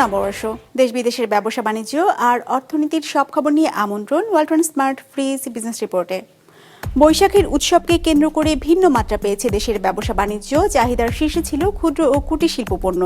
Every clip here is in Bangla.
নববর্ষ দেশ বিদেশের ব্যবসা বাণিজ্য আর অর্থনীতির সব খবর নিয়ে আমন্ত্রণ ওয়ালটন স্মার্ট ফ্রিজ বিজনেস রিপোর্টে। বৈশাখের উৎসবকে কেন্দ্র করে ভিন্ন মাত্রা পেয়েছে দেশের ব্যবসা বাণিজ্য, চাহিদার শীর্ষে ছিল ক্ষুদ্র ও কুটির শিল্প পণ্য।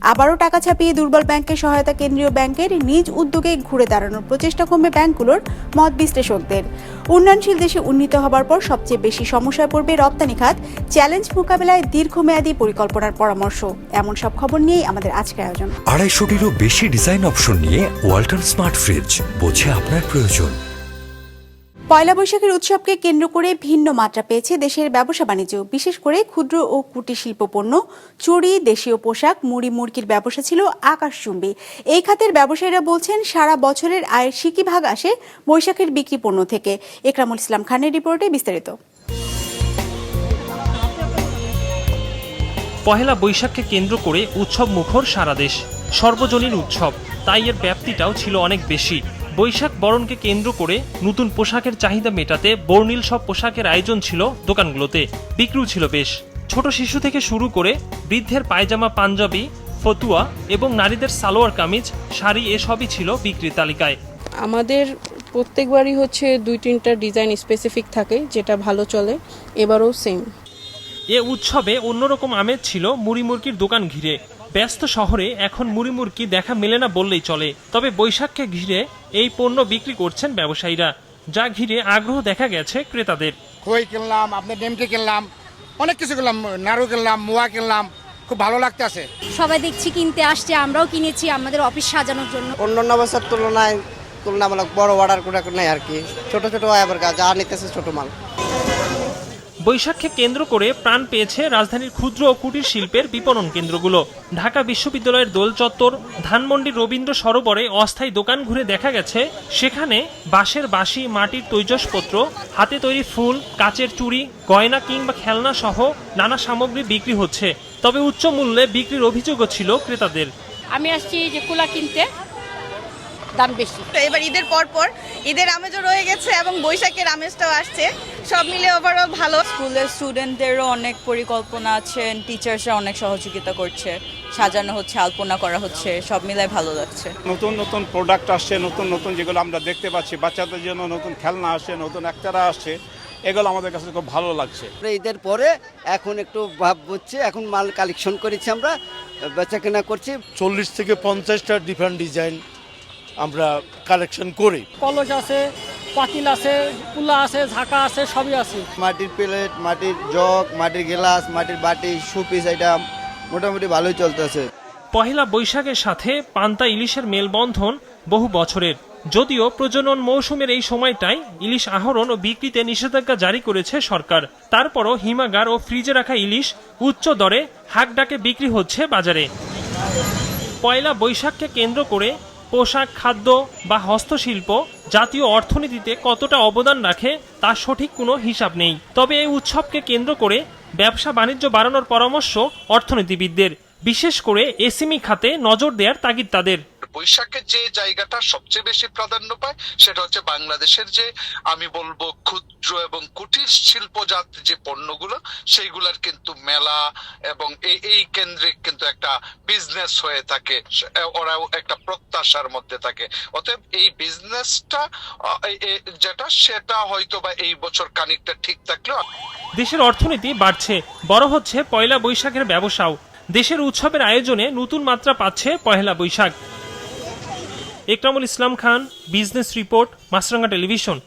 আবারও টাকা ছাপিয়ে দুর্বল ব্যাংকের সহায়তা কেন্দ্রীয় ব্যাংকের নিজ উদ্যোগে ঘুরে দাঁড়ানোর প্রচেষ্টা কমবে ব্যাংকগুলোর মত বিশ্লেষকদের। উন্নয়নশীল দেশে উন্নীত হবার পর সবচেয়ে বেশি সমস্যায় পড়বে রপ্তানি খাত, চ্যালেঞ্জ মোকাবেলায় দীর্ঘমেয়াদী পরিকল্পনার পরামর্শ। এমন সব খবর নিয়েই আমাদের আজকের আয়োজন। আড়াইশোটিরও বেশি ডিজাইন অপশন নিয়ে ওয়ালটন স্মার্ট ফ্রিজ, বোঝে আপনার প্রয়োজন। পয়লা বৈশাখের উৎসবকে কেন্দ্র করে ভিন্ন মাত্রা পেয়েছে দেশের ব্যবসা বাণিজ্য। বিশেষ করে ক্ষুদ্র ও কুটির শিল্প পণ্য, চুড়ি, দেশীয় পোশাক, মুড়ি, মুরগির ব্যবসা ছিল আকাশচুম্বী। এই খাতের ব্যবসায়ীরা বলছেন, সারা বছরের আয়ের সিকি ভাগ আসে বৈশাখের বিক্রি পণ্য থেকে। একরামুল ইসলাম খানের রিপোর্টে বিস্তারিত। পহেলা বৈশাখকে কেন্দ্র করে উৎসব মুখর সারা দেশ। সর্বজনীন উৎসব, তাই এর ব্যাপ্তিটাও ছিল অনেক বেশি। বৈশাখ বরণকে কেন্দ্র করে নতুন পোশাকের চাহিদা মেটাতে বর্ণিল সব পোশাকের আয়োজন ছিল দোকানগুলোতে। বিক্রিও ছিল বেশ। ছোট শিশু থেকে শুরু করে বৃদ্ধের পায়জামা পাঞ্জাবি ফতুয়া এবং নারীদের সালোয়ার কামিজ শাড়ি এসবই ছিল বিক্রির তালিকায়। আমাদের প্রত্যেকবারই হচ্ছে দুই তিনটা ডিজাইন স্পেসিফিক থাকে যেটা ভালো চলে এবারও সেম এ উৎসবে অন্যরকম আমেজ ছিল মুড়ি মুরগির দোকান ঘিরে। ব্যস্ত শহরে এখন মুড়ি মুরগি দেখা মেলে না বললেই চলে। তবে বৈশাখকে ঘিরে এই পণ্য বিক্রি করছেন ব্যবসায়ীরা যা ঘিরে আগ্রহ দেখা গেছে ক্রেতাদের। খই কিনলাম আপনার ডেমকে কিনলাম অনেক কিছু কিনলাম নাড়ু কিনলাম মোয়া কিনলাম খুব ভালো লাগতেছে। সবাই দেখছি কিনতে আসছে আমরাও কিনেছি আমাদের অফিস সাজানোর জন্য। অন্যান্য বছর তুলনায় তুলনামূলক বড় অর্ডার করে নেই আর কি। ছোট ছোট আবার যা নিতেছে ছোট মাল। বৈশাখকে কেন্দ্র করে প্রাণ পেয়েছে রাজধানীর ক্ষুদ্র ও কুটির শিল্পের বিপণন কেন্দ্রগুলো। ঢাকা বিশ্ববিদ্যালয়ের দোল চত্বর, ধানমন্ডি রবীন্দ্র সরোবরে অস্থায়ী দোকান ঘুরে দেখা গেছে। সেখানে বাঁশের বাঁশি, মাটির তৈজসপত্র, হাতে তৈরি ফুল, কাচের চুড়ি, গয়না কিংবা খেলনা সহ নানা সামগ্রী বিক্রি হচ্ছে। তবে উচ্চ মূল্যে বিক্রির অভিযোগও ছিল ক্রেতাদের। আমি আসছি যে কুলা কিনতে। দাম বেশি। তো এবার ঈদের পর পর ঈদের আমেজও রয়ে গেছে এবং বৈশাখের আমেজটাও আসছে। সব মিলে ওভারঅল ভালো। স্কুলের স্টুডেন্টদেরও অনেক পরিকল্পনা আছে টিচার্সরা অনেক সহযোগিতা করছে। সাজানো হচ্ছে আলপনা করা হচ্ছে সব মিলাই ভালো লাগছে। নতুন নতুন প্রোডাক্ট আসছে নতুন নতুন যেগুলো আমরা দেখতে পাচ্ছি বাচ্চাদের জন্য নতুন খেলনা আসছে নতুন একতারা আসছে এগুলো আমাদের কাছে খুব ভালো লাগছে। ঈদের পরে এখন একটু ভাব বুঝছি এখন মাল কালেকশন করেছি আমরা বেচা কেনা করছি। চল্লিশ থেকে পঞ্চাশটা ডিফারেন্ট ডিজাইন আমরা কালেকশন করি। কলস আছে পাতিল আছে কুলা আছে ঝাঁকা আছে সবই আছে। মাটির প্লেট মাটির জগ মাটির গ্লাস মাটির বাটি সুপিস আইটেম মোটামুটি ভালোই চলতেছে। পহেলা বৈশাখের সাথে পান্তা ইলিশের মেলবন্ধন বহু বছরের। যদিও প্রজনন মৌসুমের এই সময়টাই ইলিশ আহরণ ও বিক্রিতে নিষেধাজ্ঞা জারি করেছে সরকার। তারপরও হিমাগার ও ফ্রিজে রাখা ইলিশ উচ্চ দরে হাক ডাকে বিক্রি হচ্ছে বাজারে। পয়লা বৈশাখকে কেন্দ্র করে পোশাক, খাদ্য বা হস্তশিল্প জাতীয় অর্থনীতিতে কতটা অবদান রাখে তার সঠিক কোনো হিসাব নেই। তবে এই উৎসবকে কেন্দ্র করে ব্যবসা বাণিজ্য বাড়ানোর পরামর্শ অর্থনীতিবিদদের। বিশেষ করে এসিমি খাতে নজর দেওয়ার তাগিদ তাদের। বৈশাখের যে জায়গাটা সবচেয়ে বেশি প্রাধান্য পায়, সেটা হচ্ছে বাংলাদেশের যে, আমি বলব ক্ষুদ্র এবং কুটির শিল্পজাত যে পণ্যগুলো, সেইগুলার কিন্তু মেলা এবং এই কেন্দ্রে কিন্তু একটা বিজনেস হয়ে থাকে ওরাও একটা প্রত্যাশার মধ্যে থাকে। অতএব এই বিজনেসটা যেটা, সেটা হয়তো বা এই বছর খানিকটা ঠিক থাকলেও দেশের অর্থনীতি বাড়ছে, বড় হচ্ছে পয়লা বৈশাখের ব্যবসাও। দেশের উৎসবের আয়োজনে নতুন মাত্রা পাচ্ছে Pohela Boishakh. Ekramul Islam Khan, business report, Maasranga television.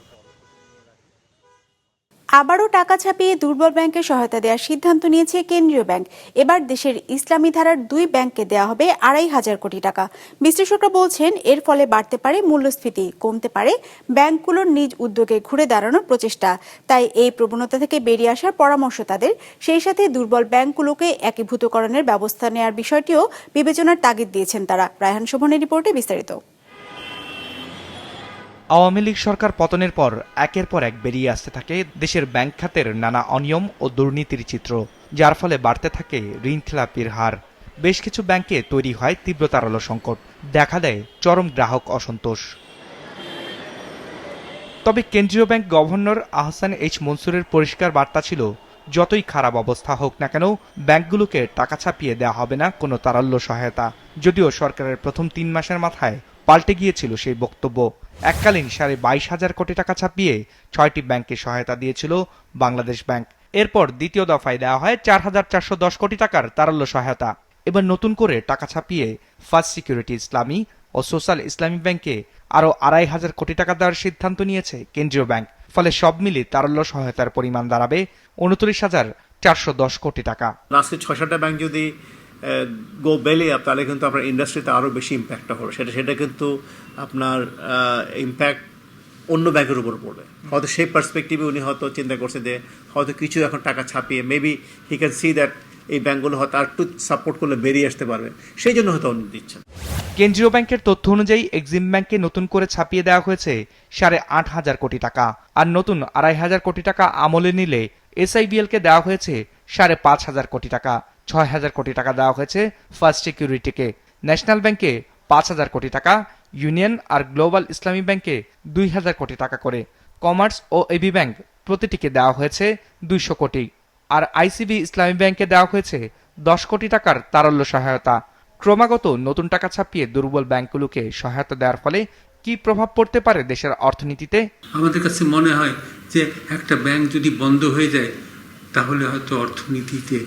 আবারও টাকা ছাপিয়ে দুর্বল ব্যাংকে সহায়তা দেওয়ার সিদ্ধান্ত নিয়েছে কেন্দ্রীয় ব্যাংক। এবার দেশের ইসলামী ধারার দুই ব্যাংককে দেওয়া হবে আড়াই হাজার কোটি টাকা। বিশ্লেষকরা বলছেন, এর ফলে বাড়তে পারে মূল্যস্ফীতি, কমতে পারে ব্যাংকগুলোর নিজ উদ্যোগে ঘুরে দাঁড়ানোর প্রচেষ্টা। তাই এই প্রবণতা থেকে বেরিয়ে আসার পরামর্শ তাদের। সেই সাথে দুর্বল ব্যাংকগুলোকে একীভূতকরণের ব্যবস্থা নেওয়ার বিষয়টিও বিবেচনার তাগিদ দিয়েছেন তারা। রায়হান শোভনের রিপোর্টে বিস্তারিত। আওয়ামী লীগ সরকার পতনের পর একের পর এক বেরিয়ে আসতে থাকে দেশের ব্যাংক খাতের নানা অনিয়ম ও দুর্নীতির চিত্র, যার ফলে বাড়তে থাকে ঋণ খেলাপির হার। বেশ কিছু ব্যাংকে তৈরি হয় তীব্র তারল্য সংকট। দেখা দেয় চরম গ্রাহক অসন্তোষ। তবে কেন্দ্রীয় ব্যাংক গভর্নর আহসান এইচ মনসুরের পরিষ্কার বার্তা ছিল, যতই খারাপ অবস্থা হোক না কেন, ব্যাংকগুলোকে টাকা ছাপিয়ে দেওয়া হবে না কোনো তারল্য সহায়তা। যদিও সরকারের প্রথম তিন মাসের মাথায় পাল্টে গিয়েছিল সেই বক্তব্য। এককালীন সাড়ে বাইশ হাজার কোটি টাকা ছাপিয়ে ছয়টি ব্যাংকে সহায়তা দিয়েছিল বাংলাদেশ ব্যাংক। এরপর দ্বিতীয় দফায় দেওয়া হয় চার হাজার চারশো দশ কোটি টাকার তারল্য সহায়তা। এবার নতুন করে টাকা ছাপিয়ে ফার্স্ট সিকিউরিটি ইসলামী ও সোশ্যাল ইসলামী ব্যাংকে আরও আড়াই হাজার কোটি টাকা দেওয়ার সিদ্ধান্ত নিয়েছে কেন্দ্রীয় ব্যাংক। ফলে সব মিলে তারল্য সহায়তার পরিমাণ দাঁড়াবে উনত্রিশ হাজার চারশো দশ কোটি টাকা। আজকে ছয় সাতটা ব্যাংক যদি গো বেলে আপ তাহলে কিন্তু আপনার ইন্ডাস্ট্রিতে আরও বেশি ইম্প্যাক্টটা হবে। সেটা সেটা কিন্তু আপনার ইম্প্যাক্ট অন্য ব্যাংকের উপর পড়বে। হয়তো সেই পার্সপেক্টিভে উনি হয়তো চিন্তা করছে যে, হয়তো কিছু এখন টাকা ছাপিয়ে maybe he can see that এই ব্যাংকগুলো হয়তো আর একটু সাপোর্ট করলে বেরিয়ে আসতে পারবে। সেই জন্য হয়তো উনি দিচ্ছেন। কেন্দ্রীয় ব্যাংকের তথ্য অনুযায়ী এক্সিম ব্যাংকে নতুন করে ছাপিয়ে দেওয়া হয়েছে সাড়ে আট হাজার কোটি টাকা। আর নতুন আড়াই হাজার কোটি টাকা আমলে নিলে এসআইবিএল কে দেওয়া হয়েছে সাড়ে পাঁচ হাজার কোটি টাকা। ছয় হাজার কোটি টাকা দেওয়া হয়েছে ফার্স্ট সিকিউরিটিকে। ন্যাশনাল ব্যাংকে পাঁচ হাজার কোটি টাকা, ইউনিয়ন আর গ্লোবাল ইসলামী ব্যাংকে দুই হাজার কোটি টাকা করে। কমার্স ও এবি ব্যাংক প্রতিটিকে দেওয়া হয়েছে দুইশো কোটি। আর আইসিবি ইসলামী ব্যাংকে দেওয়া হয়েছে দশ কোটি টাকার তারল্য সহায়তা। ক্রমাগত নতুন টাকা ছাপিয়ে দুর্বল ব্যাংকগুলোকে সহায়তা দেওয়ার ফলে কি প্রভাব পড়তে পারে দেশের অর্থনীতিতে? আমাদের কাছে মনে হয় যে একটা ব্যাংক যদি বন্ধ হয়ে যায়, তাহলে হয়তো অর্থনীতিতে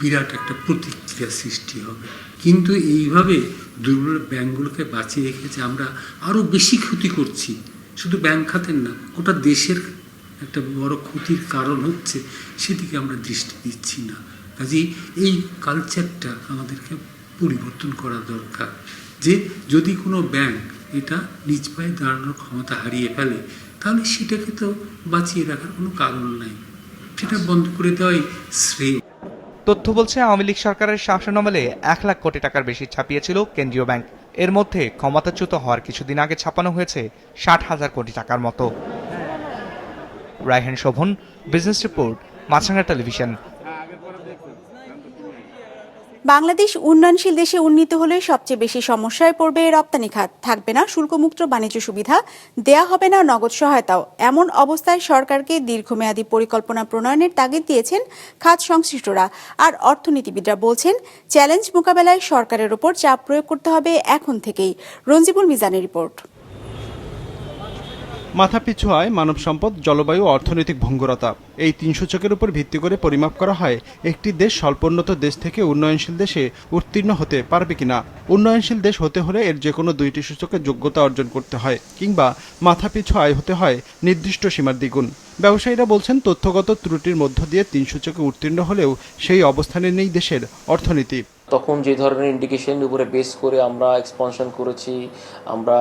বিরাট একটা প্রতিক্রিয়া সৃষ্টি হবে। কিন্তু এইভাবে দুর্বল ব্যাংকগুলোকে বাঁচিয়ে রেখেছে আমরা আরও বেশি ক্ষতি করছি, শুধু ব্যাংক খাতের না, গোটা দেশের একটা বড় ক্ষতির কারণ হচ্ছে সেদিকে আমরা দৃষ্টি দিচ্ছি না। কাজেই এই কালচারটা আমাদেরকে পরিবর্তন করা দরকার, যে যদি কোনো ব্যাংক এটা নিজ পায়ে দাঁড়ানোর ক্ষমতা হারিয়ে ফেলে, তাহলে সেটাকে তো বাঁচিয়ে রাখার কোনো কারণ নাই। সেটা বন্ধ করে দেওয়াই শ্রেয়। তথ্য বলছে, আওয়ামী লীগ সরকারের শাসনামলে এক লাখ কোটি টাকার বেশি ছাপিয়েছিল কেন্দ্রীয় ব্যাংক। এর মধ্যে ক্ষমতাচ্যুত হওয়ার কিছুদিন আগে ছাপানো হয়েছে ষাট হাজার কোটি টাকার মতো। Raihan Shovon business report Maasranga television Bangladesh উন্নয়নশীল দেশে উন্নীত হলে সবচেয়ে বেশি সমস্যায় পড়বে রপ্তানি খাত। থাকবে না শুল্কমুক্ত বাণিজ্য সুবিধা, দেয়া হবে না নগদ সহায়তাও। এমন অবস্থায় সরকারকে দীর্ঘমেয়াদী পরিকল্পনা প্রণয়নের তাগিদ দিয়েছেন খাত সংশ্লিষ্টরা। আর অর্থনীতিবিদরা বলছেন, চ্যালেঞ্জ মোকাবেলায় সরকারের ওপর চাপ প্রয়োগ করতে হবে এখন থেকেই। রঞ্জিবুল মিজানের রিপোর্ট। মাথাপিছু আয় মানব সম্পদ, জলবায়ু অর্থনৈতিক ভঙ্গুরতা। এই তিন সূচকের উপর ভিত্তি করে পরিমাপ করা হয় একটি দেশ স্বল্পোন্নত দেশ থেকে উন্নয়নশীল দেশে উত্তীর্ণ হতে পারবে কিনা। উন্নয়নশীল দেশ হতে হলে এর যে কোনো দুইটি সূচকে যোগ্যতা অর্জন করতে হয়, কিংবা মাথাপিছু আয় হতে হয় নির্দিষ্ট সীমার দ্বিগুণ। ব্যবসায়ীরা বলছেন, তথ্যগত ত্রুটির মধ্য দিয়ে তিন সূচকে উত্তীর্ণ হলেও সেই অবস্থানে নেই দেশের অর্থনীতি। তখন যে ধরনের ইন্ডিকেশন উপরে বেস করে আমরা এক্সপানশন করেছি আমরা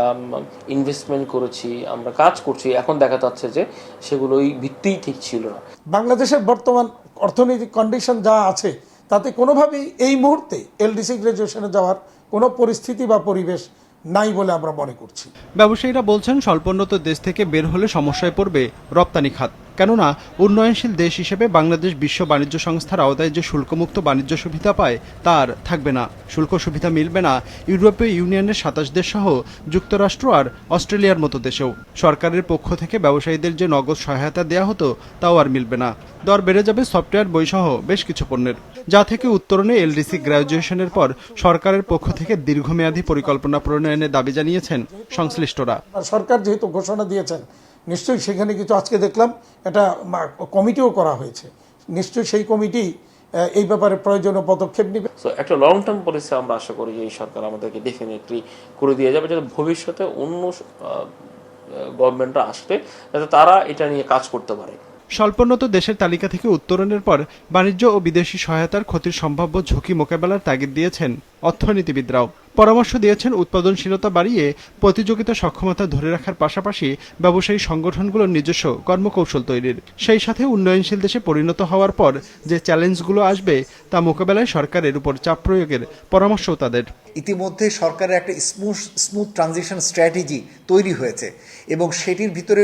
ইনভেস্টমেন্ট করেছি আমরা কাজ করছি এখন দেখা যাচ্ছে যে সেগুলোই ভিত্তিই ঠিক ছিল না। বাংলাদেশের বর্তমান অর্থনৈতিক কন্ডিশন যা আছে তাতে কোনোভাবেই এই মুহূর্তে এলডিসি গ্রাজুয়েশনে যাওয়ার কোনো পরিস্থিতি বা পরিবেশ নাই বলে আমরা মনে করছি। ব্যবসায়ীরা বলছেন স্বল্পোন্নত দেশ থেকে বের হলে সমস্যায় পড়বে রপ্তানি খাত। কেননা, উন্নয়নশীল দেশ হিসেবে বাংলাদেশ বিশ্ব বাণিজ্য সংস্থার আওতায় যে শুল্কমুক্ত বাণিজ্য সুবিধা পায়, তার থাকবে না। শুল্ক সুবিধা মিলবে না ইউরোপীয় ইউনিয়নের সাতাশ দেশ সহ যুক্তরাষ্ট্র আর অস্ট্রেলিয়ার মতো দেশেও। সরকারের পক্ষ থেকে ব্যবসায়ীদের যে নগদ সহায়তা দেওয়া হতো, তাও আর মিলবে না। দর বেড়ে যাবে সফটওয়্যার বইসহ বেশ কিছু পণ্যের। যা থেকে উত্তরণে এলডিসি গ্র্যাজুয়েশনের পর সরকারের পক্ষ থেকে দীর্ঘমেয়াদী পরিকল্পনা প্রণয়নের দাবি জানিয়েছেন সংশ্লিষ্টরা। সরকার যেহেতু ঘোষণা দিয়েছেন নিশ্চয়ই সেখানে কিছু আজকে দেখলাম এটা কমিটিও করা হয়েছে। নিশ্চয়ই সেই কমিটি এই ব্যাপারে প্রয়োজনীয় পদক্ষেপ নেবে। সো একটা লং টার্ম পলিসি আমরা আশা করি যে এই সরকার আমাদেরকে ডেফিনেটলি করে দিয়ে যাবে যাতে ভবিষ্যতে অন্য গভর্নমেন্টরা আসবে যাতে তারা এটা নিয়ে কাজ করতে পারে। স্বল্পোন্নত দেশের তালিকা থেকে উত্তরণের পর বাণিজ্য ও বিদেশি সহায়তার ক্ষতির সম্ভাব্য ঝুঁকি মোকাবেলার তাগিদ দিয়েছেন অর্থনীতিবিদরাও। পরামর্শ দিয়েছেন, উৎপাদনশীলতা বাড়িয়ে প্রতিযোগিতা সক্ষমতা ধরে রাখার পাশাপাশি ব্যবসায়ী সংগঠনগুলোর নিজস্ব কর্মকৌশল তৈরির। সেই সাথে উন্নয়নশীল দেশে পরিণত হওয়ার পর যে চ্যালেঞ্জগুলো আসবে তা মোকাবেলায় সরকারের উপর চাপ প্রয়োগের পরামর্শও তাদের। ইতিমধ্যে সরকারের একটা স্মুথ স্মুথ ট্রানজিশন স্ট্র্যাটেজি তৈরি হয়েছে এবং সেটির ভিতরে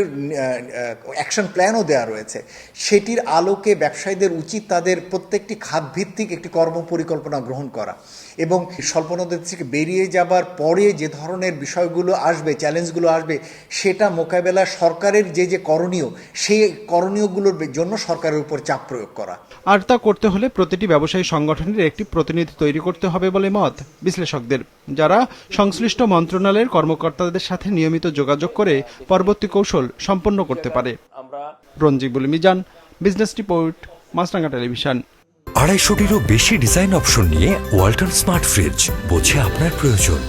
অ্যাকশন প্ল্যানও দেওয়া রয়েছে। সেটির আলোকে ব্যবসায়ীদের উচিত তাদের প্রত্যেকটি খাত ভিত্তিক একটি কর্ম পরিকল্পনা গ্রহণ করা এবং স্বল্পনদের থেকে বেরিয়ে যাবার পরে যে ধরনের বিষয়গুলো আসবে চ্যালেঞ্জগুলো আসবে, সেটা মোকাবেলা সরকারের যে যে করণীয়, সেই করণীয়গুলোর জন্য সরকারের উপর চাপ প্রয়োগ করা। আর তা করতে হলে প্রতিটি ব্যবসায়ী সংগঠনের একটি প্রতিনিধি তৈরি করতে হবে বলে মত বিশ্লেষকদের যারা সংশ্লিষ্ট মন্ত্রণালয়ের কর্মকর্তাদের সাথে নিয়মিত যোগাযোগ করে পরবর্তী কৌশল সম্পন্ন করতে পারে। Ranjibul Mizan, business report, Maasranga television. আড়াইশোটিরও বেশি ডিজাইন অপশন নিয়ে ওয়াল্টন স্মার্ট ফ্রিজ বোঝে আপনার প্রয়োজন।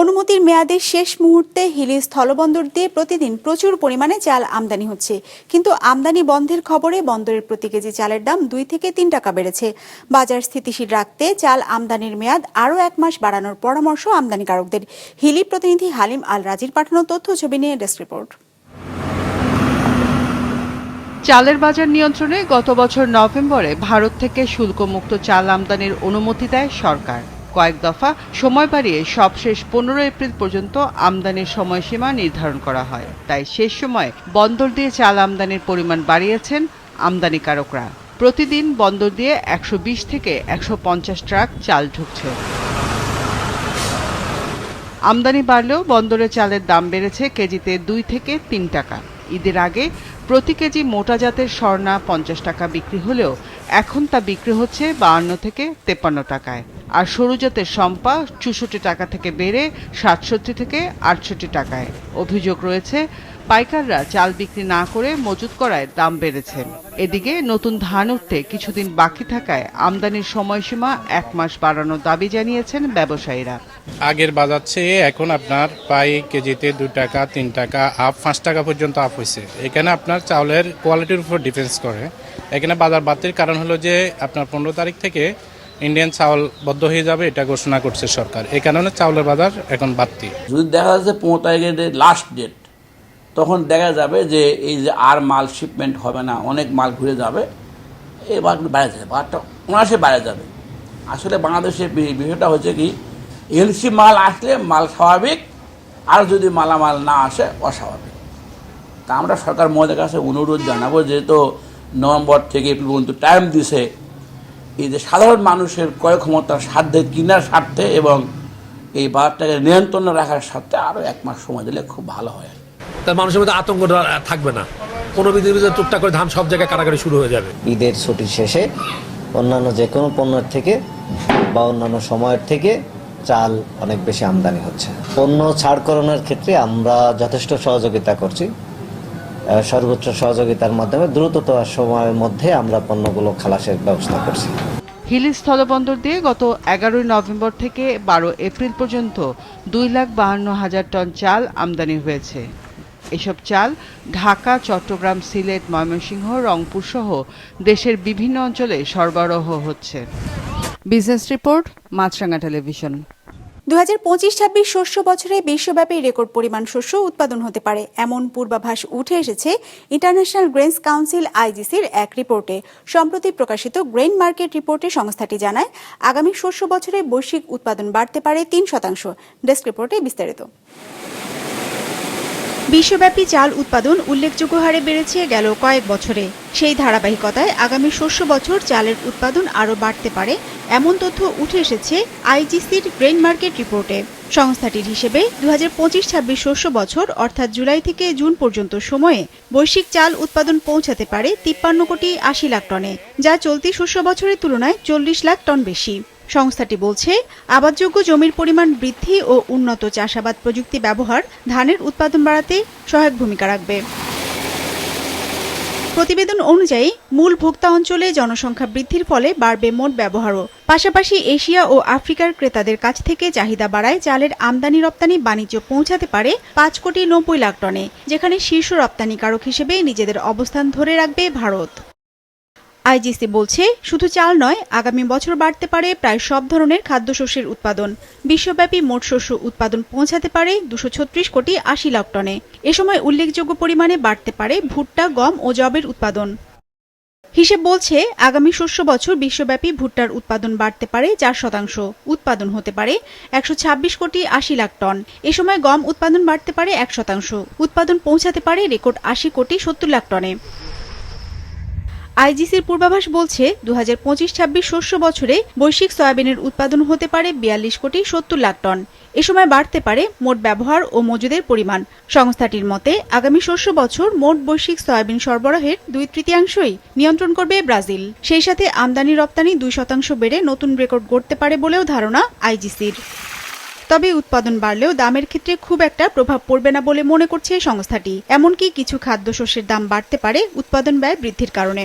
অনুমতির মেয়াদের শেষ মুহূর্তে হিলি স্থলবন্দর দিয়ে প্রতিদিন প্রচুর পরিমাণে চাল আমদানি হচ্ছে। কিন্তু আমদানি বন্ধের খবরে বন্দরের প্রতি কেজি চালের দাম দুই থেকে তিন টাকা বেড়েছে। বাজার স্থিতিশীল রাখতে চাল আমদানির মেয়াদ আরও এক মাস বাড়ানোর পরামর্শ আমদানিকারকদের। হিলি প্রতিনিধি হালিম আল রাজির পাঠানো তথ্য ছবি নিয়ে ডেস্ক রিপোর্ট। চালের বাজার নিয়ন্ত্রণে গত বছর নভেম্বরে ভারত থেকে শুল্কমুক্ত চাল আমদানির অনুমতি দেয় সরকার। কয়েক দফা সময় বাড়িয়ে সবশেষ পনেরো এপ্রিল পর্যন্ত আমদানির সময়সীমা নির্ধারণ করা হয়। তাই শেষ সময় বন্দর দিয়ে চাল আমদানির পরিমাণ বাড়িয়েছেন আমদানিকারকরা। প্রতিদিন বন্দর দিয়ে একশো বিশ থেকে একশো পঞ্চাশ ট্রাক চাল ঢুকছে। আমদানি বাড়লেও বন্দরে চালের দাম বেড়েছে কেজিতে দুই থেকে তিন টাকা। ঈদের আগে প্রতি কেজি মোটা জাতের স্বর্ণা পঞ্চাশ টাকা বিক্রি হলেও এখন তা বিক্রি হচ্ছে বাহান্ন থেকে তেপান্ন টাকায়। আর সরুজাতের সম্পা চৌষট্টি টাকা থেকে বেড়ে সাতষট্টি থেকে আটষট্টি টাকায়। অভিযোগ রয়েছে পাইকাররা চাল বিক্রি না করে মজুত করায় দাম বেড়েছে। এদিকে নতুন ধান উঠতে কিছুদিন বাকি থাকায় আমদানির সময়সীমা এক মাস বাড়ানোর দাবি জানিয়েছেন ব্যবসায়ীরা। আগের বাজার চেয়ে এখন আপনার প্রায় কেজিতে দু টাকা তিন টাকা আপ পাঁচ টাকা পর্যন্ত আপ হয়েছে। এখানে আপনার চাউলের কোয়ালিটির উপর ডিপেন্স করে। এখানে বাজার বাড়তির কারণ হলো যে আপনার পনেরো তারিখ থেকে ইন্ডিয়ান চাউল বদ্ধ হয়ে যাবে এটা ঘোষণা করছে সরকার। এই কারণে চাউলের বাজার এখন বাড়তি। যদি দেখা যাচ্ছে পনেরো তারিখের লাস্ট ডেট তখন দেখা যাবে যে এই যে আর মাল শিপমেন্ট হবে না, অনেক মাল ঘুরে যাবে, এই এবার বাইরে যাবে বারটা অনায়াসে বাইরে যাবে। আসলে বাংলাদেশের বিষয়টা হচ্ছে কি এলসি মাল আসলে মাল স্বাভাবিক, আর যদি মালামাল না আসে, অস্বাভাবিক। তা আমরা সরকার মহোদয়ের কাছে অনুরোধ জানাব, যেহেতু নভেম্বর থেকে এপ্রিল পর্যন্ত টাইম দিছে, এই যে সাধারণ মানুষের ক্রয় ক্ষমতার সাধ্যে, কেনার স্বার্থে এবং এই বাজারটাকে নিয়ন্ত্রণে রাখার স্বার্থে আরও এক মাস সময় দিলে খুব ভালো হয় তার মানুষের মধ্যে আতঙ্ক থাকবে না। কোনো বিধি টুকটাক করে ধান সব জায়গায় কাটাকাটি শুরু হয়ে যাবে। ঈদের ছুটি শেষে অন্যান্য যে কোনো পণ্যের থেকে বা অন্যান্য সময়ের থেকে চাল অনেক বেশি আমদানি হচ্ছে। পণ্য ছাড়করণের ক্ষেত্রে আমরা যথেষ্ট সহযোগিতা করছি। সর্বোচ্চ সহযোগিতার মাধ্যমে দ্রুততম সময়ের মধ্যে আমরা পণ্যগুলো খালাসের ব্যবস্থা করছি। হিলি স্থলবন্দর দিয়ে গত এগারোই নভেম্বর থেকে বারো এপ্রিল পর্যন্ত দুই লাখ বাহান্ন হাজার টন চাল আমদানি হয়েছে। এসব চাল ঢাকা, চট্টগ্রাম, সিলেট, ময়মনসিংহ, রংপুর সহ দেশের বিভিন্ন অঞ্চলে সরবরাহ হচ্ছে। Business report Maasranga television. দু হাজার পঁচিশ ছাব্বিশ শস্য বছরে বিশ্বব্যাপী রেকর্ড পরিমাণ শস্য উৎপাদন হতে পারে। এমন পূর্বাভাস উঠে এসেছে ইন্টারন্যাশনাল গ্রেনস কাউন্সিল আইজিসির এক রিপোর্টে। সম্প্রতি প্রকাশিত গ্রেন মার্কেট রিপোর্টে সংস্থাটি জানায়, আগামী শস্য বছরে বৈশ্বিক উৎপাদন বাড়তে পারে তিন শতাংশ। ডেস্ক রিপোর্টে বিস্তারিত। বিশ্বব্যাপী চাল উৎপাদন উল্লেখযোগ্য হারে বেড়েছে গেল কয়েক বছরে। সেই ধারাবাহিকতায় আগামী শস্য বছর চালের উৎপাদন আরও বাড়তে পারে এমন তথ্য উঠে এসেছে আইজিসির গ্রেন মার্কেট রিপোর্টে। সংস্থাটির হিসেবে দু হাজার পঁচিশ ছাব্বিশ শস্য বছর, অর্থাৎ জুলাই থেকে জুন পর্যন্ত সময়ে, বৈশ্বিক চাল উৎপাদন পৌঁছাতে পারে তিপ্পান্ন কোটি আশি লাখ টনে, যা চলতি শস্য বছরের তুলনায় চল্লিশ লাখ টন বেশি। সংস্থাটি বলছে, আবাদযোগ্য জমির পরিমাণ বৃদ্ধি ও উন্নত চাষাবাদ প্রযুক্তি ব্যবহার ধানের উৎপাদন বাড়াতে সহায়ক ভূমিকা রাখবে। প্রতিবেদন অনুযায়ী, মূল ভোক্তা অঞ্চলে জনসংখ্যা বৃদ্ধির ফলে বাড়বে মোট ব্যবহারও। পাশাপাশি এশিয়া ও আফ্রিকার ক্রেতাদের কাছ থেকে চাহিদা বাড়ায় চালের আমদানি রপ্তানি বাণিজ্য পৌঁছাতে পারে পাঁচ কোটি নব্বই লাখ টনে, যেখানে শীর্ষ রপ্তানিকারক হিসেবে নিজেদের অবস্থান ধরে রাখবে ভারত। আইজিসি বলছে, শুধু চাল নয়, আগামী বছর বাড়তে পারে প্রায় সব ধরনের খাদ্যশস্যের উৎপাদন। বিশ্বব্যাপী মোট শস্য উৎপাদন পৌঁছাতে পারে দুশো ছত্রিশ কোটি আশি লাখ টনে। এ সময় উল্লেখযোগ্য পরিমাণে বাড়তে পারে ভুট্টা, গম ও জবের উৎপাদন। হিসেব বলছে, আগামী শস্য বছর বিশ্বব্যাপী ভুট্টার উৎপাদন বাড়তে পারে চার শতাংশ। উৎপাদন হতে পারে একশো ছাব্বিশ কোটি আশি লাখ টন। এ সময় গম উৎপাদন বাড়তে পারে এক শতাংশ। উৎপাদন পৌঁছাতে পারে রেকর্ড আশি কোটি সত্তর লাখ টনে। আইজিসির পূর্বাভাস বলছে দু হাজার পঁচিশ ছাব্বিশ শস্য বছরে বৈশ্বিক সয়াবিনের উৎপাদন হতে পারে বিয়াল্লিশ কোটি সত্তর লাখ টন। এ সময় বাড়তে পারে মোট ব্যবহার ও মজুদের পরিমাণ। সংস্থাটির মতে, আগামী শস্য বছর মোট বৈশ্বিক সয়াবিন সরবরাহের দুই তৃতীয়াংশই নিয়ন্ত্রণ করবে ব্রাজিল। সেই সাথে আমদানি রপ্তানি দুই শতাংশ বেড়ে নতুন রেকর্ড গড়তে পারে বলেও ধারণা আইজিসির। তবে উৎপাদন বাড়লেও দামের ক্ষেত্রে খুব একটা প্রভাব পড়বে না বলে মনে করছে সংস্থাটি। এমনকি কিছু খাদ্যশস্যের দাম বাড়তে পারে উৎপাদন ব্যয় বৃদ্ধির কারণে।